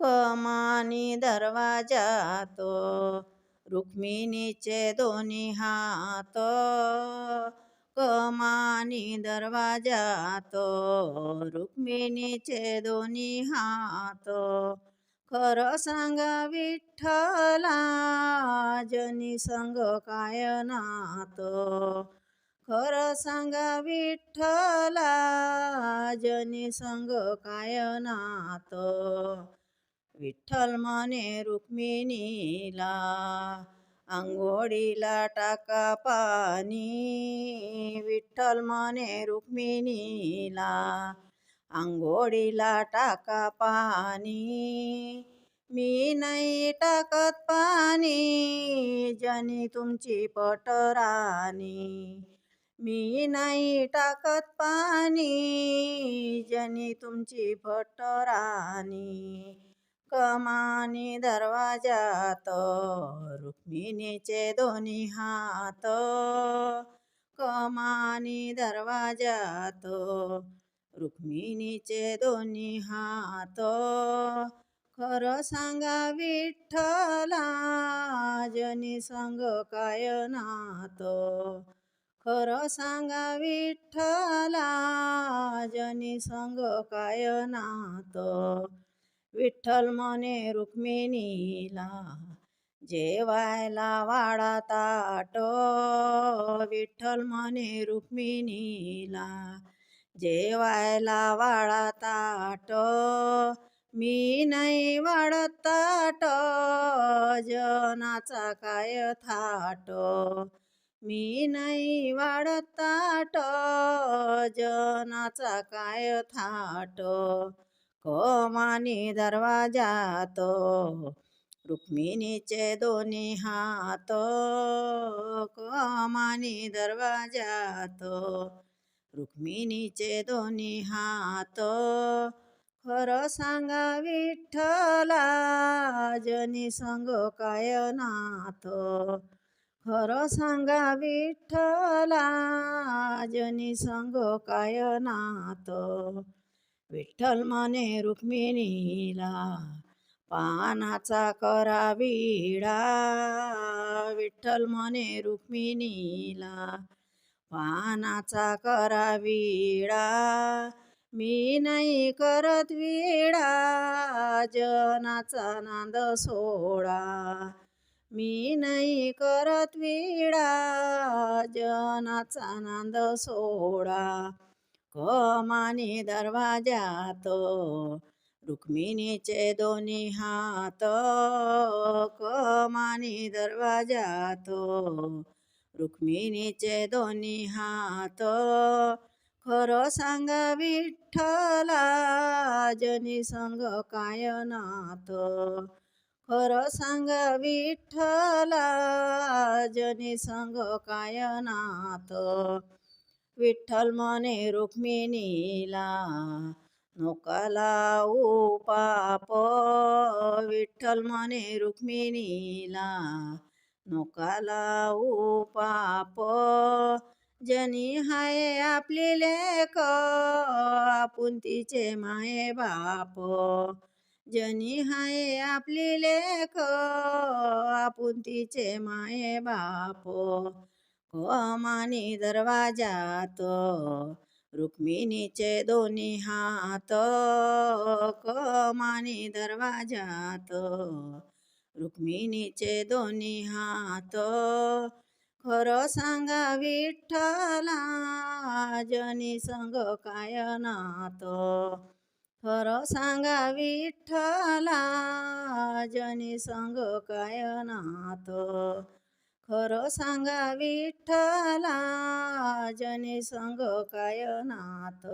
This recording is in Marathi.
कमानी दरवाजात रुक्मिणीचे दोन्ही हात. कमानी दरवाजात रुक्मिणीचे दोन्ही हात. खरं सांगा विठ्ठला जनी संग काय नात खरं सांगा विठ्ठला जनी संग काय नात विठ्ठल म्हणे रुक्मिणीला आंघोळीला टाका पाणी. विठ्ठल म्हणे रुक्मिणीला आंघोळीला टाका पाणी. मी नाही टाकत पाणी जनी तुमची पटराणी मी नाही टाकत पाणी जनी तुमची पटराणी कमानी दरवाजात रुक्मिणीचे दोन्ही हात. कमानी दरवाजात रुक्मिणीचे दोन्ही हात. खरं सांगा विठ्ठला जनी संग काय नात. खरं सांगा विठ्ठला जनी संग काय नात. विठ्ठल म्हणे रुक्मिणीला जेवायला वाडा ताट विठ्ठल म्हणे रुक्मिणीला जेवायला वाडा ताट मी नाही वाढत ताट जनाचा काय थाट. मी नाही वाढत ताट जनाचा काय थाट. कमानी दरवाजात रुक्मिणीचे दोन्ही हात दरवाजा दरवाजात रुक्मिणीचे दोन्ही हात. खरं सांगा विठ्ठला जनी संग काय नाथ खरं सांगा विठ्ठला जनी संग काय नाथ विठ्ठल म्हणे रुक्मिणीला पानाचा करा विडा विठ्ठल म्हणे रुक्मिणीला पानाचा करा विडा मी नाही करत विडा जनाचा नांद सोडा. मी नाही करत विडा जनाचा नांद सोडा. कमानी दरवाजात रुक्मिणीचे दोन्ही हात. कमानी दरवाजात रुक्मिणीचे दोन्ही हात. खरं सांगा विठ्ठला जनी संग काय नात खरं सांगा विठ्ठला जनी संग काय नात विठ्ठल म्हणे रुक्मिणीला नोकाला पाप. विठ्ठल म्हणे रुक्मिणीला नोकाला पाप. जनी हाय आपली लेक आपण तिचे माये बाप. जनी हाय आपली लेक आपण तिचे माये बाप. कमानी दरवाजात रुक्मिणीचे दोन्ही हात कमानी दरवाजात रुक्मिणीचे दोन्ही हात खरं सांगा विठ्ठला जनी संग काय नात खरं सांगा विठ्ठला जनी संग काय नात खरं सांगा विठ्ठला जने संग काय नाथ?